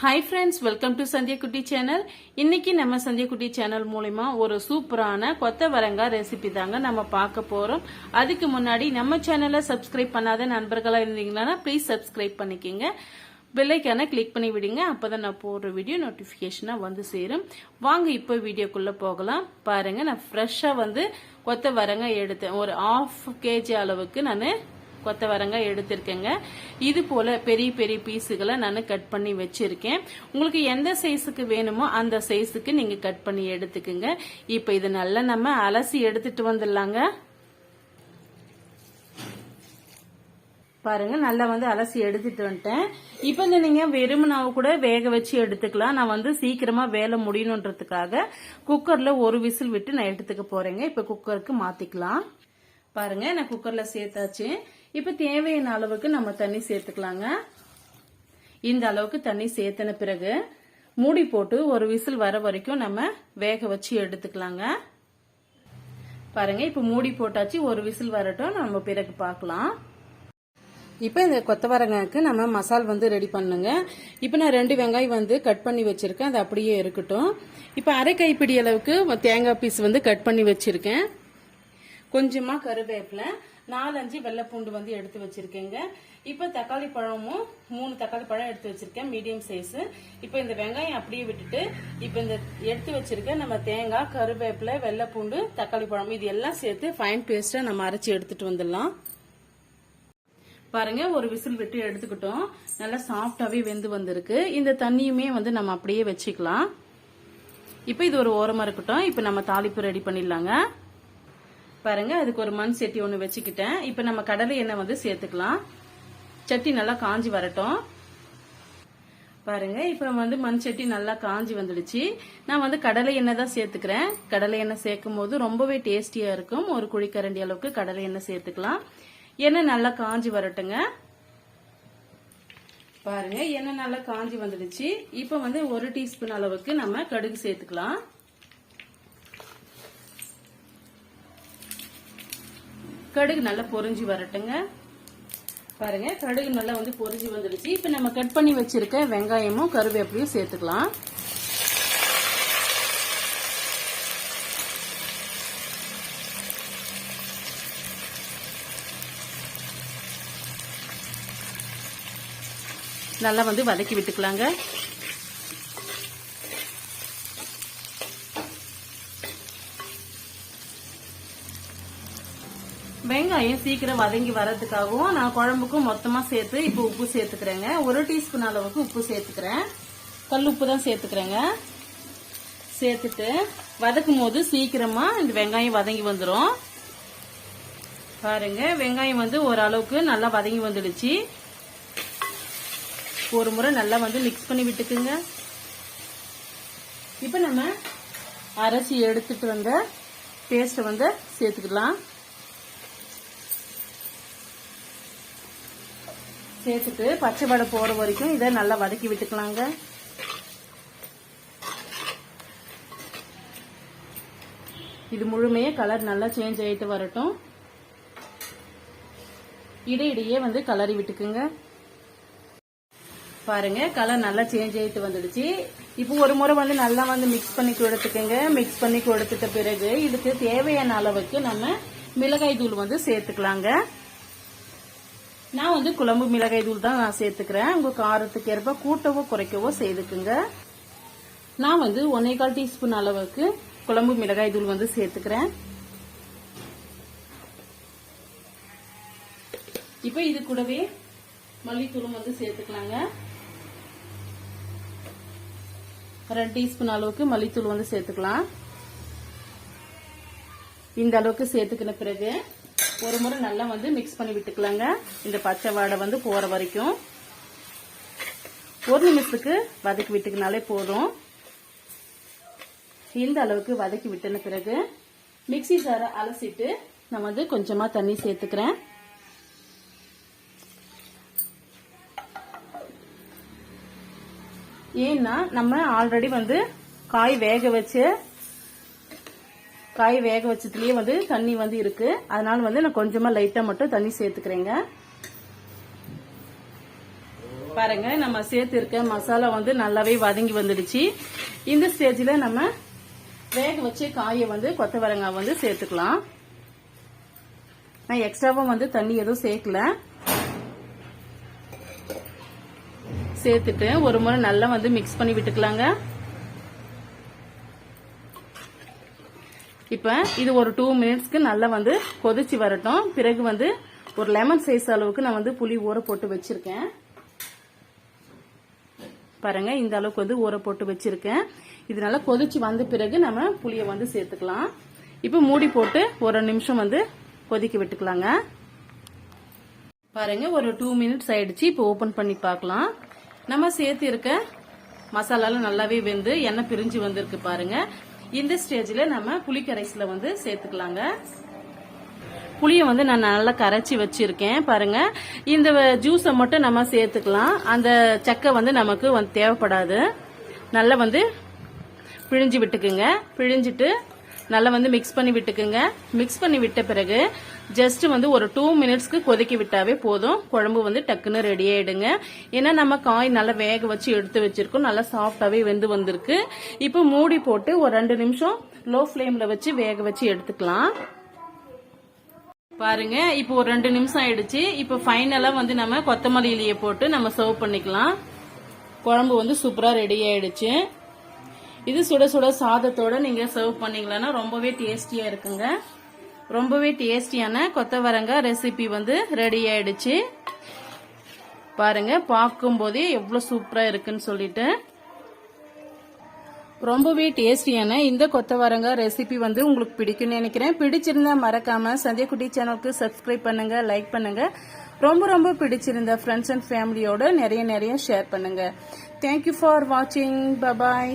Hi friends welcome to Sandhya Kutty channel இன்னைக்கு நம்ம Sandhya Kutty channel மூலிமா ஒரு சூப்பரான கொத்தவரங்காய் ரெசிபி தாங்க நம்ம பார்க்க போறோம். அதுக்கு முன்னாடி நம்ம சேனலை சப்ஸ்கிரைப் பண்ணாத நண்பர்களா இருந்தீங்கன்னா ப்ளீஸ் சப்ஸ்கிரைப் பண்ணிக்கோங்க. பெல்லைக்கான கிளிக் பண்ணி விடுங்க. அப்பதான் நான் போடுற வீடியோ நோட்டிபிகேஷனா வந்து சேரும். வாங்க இப்போ வீடியோக்குள்ள போகலாம். பாருங்க நான் ஃப்ரெஷ்ஷா வந்து கொத்தவரங்காய் எடுத்தேன். ஒரு ஆஃப் கேஜி அளவுக்கு நான் கொத்தவரங்காய் எடுத்திருக்கேங்க. இது போல பெரிய பெரிய பீஸுகளை நான் கட் பண்ணி வச்சிருக்கேன். உங்களுக்கு எந்த சைஸுக்கு வேணுமோ அந்த சைஸுக்கு நீங்க கட் பண்ணி எடுத்துக்குங்க. இப்போ இது நல்லா நம்ம அலசி எடுத்துட்டு வந்துடலாங்க. பாருங்க நல்லா வந்து அலசி எடுத்துட்டு வந்துட்டேன். இப்போ இந்த நீங்க வெறுமனாவை கூட வேக வச்சு எடுத்துக்கலாம். நான் வந்து சீக்கிரமா வேலை முடியணுன்றதுக்காக குக்கர்ல ஒரு விசில் விட்டு நான் எடுத்துக்க போறேங்க. இப்போ குக்கருக்கு மாத்திக்கலாம். பாருங்க நான் குக்கர்ல சேர்த்தாச்சு. இப்ப தேவையான அளவுக்கு நம்ம தண்ணி சேர்த்துக்கலாங்க. இந்த அளவுக்கு தண்ணி சேர்த்தன பிறகு மூடி போட்டு ஒரு விசில் வர வரைக்கும் நம்ம வேக வச்சு எடுத்துக்கலாங்க. பாருங்க இப்ப மூடி போட்டாச்சு ஒரு விசில் வரட்டும் நம்ம பிறகு பார்க்கலாம். இப்போ இந்த கொத்தவரங்காய்க்கு நம்ம மசால் வந்து ரெடி பண்ணுங்க. இப்போ நான் ரெண்டு வெங்காயம் வந்து கட் பண்ணி வச்சிருக்கேன் அது அப்படியே இருக்கட்டும். இப்போ அரை கைப்பிடி அளவுக்கு தேங்காய் பீஸ் வந்து கட் பண்ணி வச்சிருக்கேன். கொஞ்சமா கருவேப்பிலை நாலஞ்சு வெள்ளைப்பூண்டு வந்து எடுத்து வச்சிருக்கேங்க. இப்போ தக்காளி பழமும் மூணு தக்காளி பழம் எடுத்து வச்சிருக்கேன் மீடியம் சைஸ் இப்போ இந்த வெங்காயம் அப்படியே விட்டுட்டு இப்போ இந்த எடுத்து வச்சிருக்க நம்ம தேங்காய் கருவேப்பிலை வெள்ளைப்பூண்டு தக்காளி பழம் இது எல்லாம் சேர்த்து ஃபைன் பேஸ்டா நம்ம அரைச்சி எடுத்துட்டு வந்துடலாம். பாருங்க ஒரு விசில் விட்டு எடுத்துக்கிட்டோம். நல்லா சாஃப்டாவே வெந்து வந்திருக்கு. இந்த தண்ணியுமே வந்து நம்ம அப்படியே வச்சுக்கலாம். இப்போ இது ஒரு ஓரமா இருக்கட்டும். இப்போ நம்ம தாளிப்பு ரெடி பண்ணிடலாங்க. பாருங்க அதுக்கு ஒரு மண் சட்டி ஒன்று வச்சுக்கிட்டேன். இப்போ நம்ம கடலை எண்ணெய் வந்து சேர்த்துக்கலாம். சட்டி நல்லா காஞ்சி வரட்டும். பாருங்க இப்போ வந்து மண் சட்டி நல்லா காஞ்சி வந்துடுச்சு. நான் வந்து கடலை எண்ணெய் தான் சேர்த்துக்கிறேன். கடலை எண்ணெய் சேர்க்கும் போது ரொம்பவே டேஸ்டியா இருக்கும். ஒரு குழிக்கரண்டி அளவுக்கு கடலை எண்ணெய் சேர்த்துக்கலாம். எண்ணெய் நல்லா காஞ்சி வரட்டுங்க. பாருங்க எண்ணெய் நல்லா காஞ்சி வந்துடுச்சு. இப்போ வந்து ஒரு டீஸ்பூன் அளவுக்கு நம்ம கடுகு சேர்த்துக்கலாம். கடுகு நல்லா பொறிஞ்சி வரட்டுங்க. பாருங்க கடுகு நல்லா வந்து பொறிஞ்சி வந்துடுச்சு. இப்போ நம்ம கட் பண்ணி வச்சிருக்க வெங்காயமும் கருவேப்பிலையும் சேர்த்துக்கலாம். நல்லா வந்து வதக்கி விட்டுக்கலாங்க. வெங்காயம் சீக்கிரம் வதங்கி வர்றதுக்காகவும் நான் குழம்புக்கும் மொத்தமா சேர்த்து இப்போ உப்பு சேர்த்துக்கிறேங்க. ஒரு டீஸ்பூன் அளவுக்கு உப்பு சேர்த்துக்கிறேன். கல் உப்பு தான் சேர்த்துக்கிறேங்க. சேர்த்துட்டு வதக்கும் போது சீக்கிரமா இந்த வெங்காயம் வதங்கி வந்துடும் பாருங்க வெங்காயம் வந்து ஓரளவுக்கு நல்லா வதங்கி வந்துடுச்சு. ஒரு முறை நல்லா வந்து மிக்ஸ் பண்ணி விட்டுக்குங்க. இப்போ நம்ம அரைச்சி எடுத்துட்டு வந்த பேஸ்ட்டை வந்து சேர்த்துக்கலாம். சேர்த்துட்டு பச்சை வடை போற வரைக்கும் இதை நல்லா வதக்கி விட்டுக்கலாங்க. இது முழுமையே கலர் நல்லா சேஞ்ச் ஆயிட்டு வரட்டும். இடையிடையே வந்து கலரி விட்டுக்குங்க. பாருங்க கலர் நல்லா சேஞ்ச் ஆயிட்டு வந்துடுச்சு. இப்போ ஒரு முறை வந்து நல்லா வந்து மிக்ஸ் பண்ணி கொடுத்துக்கோங்க. மிக்ஸ் பண்ணி கொடுத்துட்ட பிறகு இதுக்கு தேவையான அளவுக்கு நம்ம மிளகாய் தூள் வந்து சேர்த்துக்கலாங்க. நான் வந்து குழம்பு மிளகாய் தூள் தான் நான் சேர்த்துக்கிறேன். உங்கள் காரத்துக்கு ஏற்ப கூட்டவோ குறைக்கவோ செய்துக்குங்க. நான் வந்து ஒன்னேகால் டீஸ்பூன் அளவுக்கு குழம்பு மிளகாய் தூள் வந்து சேர்த்துக்கிறேன். இப்போ இது கூடவே மல்லித்தூளும் வந்து சேர்த்துக்கலாங்க. ரெண்டு டீஸ்பூன் அளவுக்கு மல்லித்தூள் வந்து சேர்த்துக்கலாம். இந்த அளவுக்கு சேர்த்துக்கின பிறகு ஒரு முறை நல்லா வந்து மிக்ஸ் பண்ணி விட்டுக்கலாங்க. இந்த பச்சை வாடை வந்து போகிற வரைக்கும். ஒரு நிமிஷத்துக்கு வதக்கி விட்டுக்கினாலே போதும். இந்த அளவுக்கு வதக்கி விட்டுன பிறகு மிக்சி சாரை அலசிட்டு நான் வந்து கொஞ்சமாக தண்ணி சேர்த்துக்கிறேன். ஏன்னா நம்ம ஆல்ரெடி வந்து காய் வேக வச்சு காய் வேக வச்சதுலயே வந்து தண்ணி வந்து இருக்கு. அதனால வந்து நான் கொஞ்சமா லைட்டா மட்டும் தண்ணி சேர்த்துக்கிறேங்க. பாருங்க நம்ம சேர்த்துருக்க மசாலா வந்து நல்லாவே வதங்கி வந்துடுச்சு. இந்த ஸ்டேஜ்ல நம்ம வேக வச்ச காயை வந்து கொத்தவரங்காய் வந்து சேர்த்துக்கலாம். நான் எக்ஸ்ட்ராவும் வந்து தண்ணி எதுவும் சேர்க்கல. சேர்த்துட்டு ஒரு முறை நல்லா வந்து மிக்ஸ் பண்ணி விட்டுக்கலாங்க. இப்போ இது ஒரு டூ மினிட்ஸ்க்கு நல்லா வந்து கொதிச்சு வரட்டும். பிறகு வந்து ஒரு லெமன் சைஸ் அளவுக்கு நான் வந்து புளி ஊற போட்டு வச்சிருக்கேன். பாருங்க இந்த அளவுக்கு வந்து ஊற போட்டு வச்சிருக்கேன். இது நல்லா கொதிச்சு வந்த பிறகு நம்ம புளியை வந்து சேர்த்துக்கலாம். இப்போ மூடி போட்டு ஒரு நிமிஷம் வந்து கொதிக்க விட்டுக்கலாங்க. பாருங்க ஒரு டூ மினிட்ஸ் ஆயிடுச்சு. இப்போ ஓபன் பண்ணி பார்க்கலாம். நம்ம சேர்த்து இருக்க மசாலாலாம் நல்லாவே வெந்து எண்ணெய் பிரிஞ்சு வந்திருக்கு பாருங்க. இந்த ஸ்டேஜ்ல நம்ம புளிக்கரைசல வந்து சேர்த்துக்கலாங்க. புளியை வந்து நான் நல்லா கரைச்சி வச்சிருக்கேன். பாருங்க. இந்த ஜூஸை மட்டும் நம்ம சேர்த்துக்கலாம். அந்த சக்கை வந்து நமக்கு வந்து தேவைப்படாது. நல்லா வந்து பிழிஞ்சு விட்டுக்குங்க. பிழிஞ்சிட்டு நல்லா வந்து மிக்ஸ் பண்ணி விட்டுக்குங்க. மிக்ஸ் பண்ணி விட்ட பிறகு ஜஸ்ட் வந்து ஒரு டூ மினிட்ஸ்க்கு கொதிக்க விட்டாவே போதும். குழம்பு வந்து டக்குன்னு ரெடி ஆயிடுங்க. ஏன்னா நம்ம காய் நல்லா வேக வச்சு எடுத்து வச்சிருக்கோம். நல்லா சாஃப்டாவே வெந்து வந்திருக்கு. இப்போ மூடி போட்டு ஒரு ரெண்டு நிமிஷம் லோ ஃப்ளேம்ல வச்சு வேக வச்சு எடுத்துக்கலாம். பாருங்க இப்போ ஒரு ரெண்டு நிமிஷம் ஆயிடுச்சு. இப்போ ஃபைனலா வந்து நம்ம கொத்தமல்லி இலையை போட்டு நம்ம சர்வ் பண்ணிக்கலாம். குழம்பு வந்து சூப்பரா ரெடி ஆயிடுச்சு. இது சுட சுட சாதத்தோட நீங்க சர்வ் பண்ணீங்களன்னா ரொம்பவே டேஸ்டியா இருக்குங்க. ரொம்பவே டேஸ்டியான கொத்தவரங்காய் ரெசிபி வந்து ரெடி ஆயிடுச்சு. பாருங்க பார்க்கும் போதே எவ்வளவு சூப்பரா இருக்குன்னு சொல்லிட்டு. ரொம்பவே டேஸ்டியான இந்த கொத்தவரங்காய் ரெசிபி வந்து உங்களுக்கு பிடிக்கும்னு நினைக்கிறேன். பிடிச்சிருந்தா மறக்காம சந்தியக்குட்டி சேனலுக்கு சப்ஸ்கிரைப் பண்ணுங்க லைக் பண்ணுங்க. ரொம்ப ரொம்ப பிடிச்சிருந்த ஃப்ரெண்ட்ஸ் அண்ட் ஃபேமிலியோட நிறைய நிறைய ஷேர் பண்ணுங்க. தேங்க்யூ ஃபார் வாட்சிங் பபாய்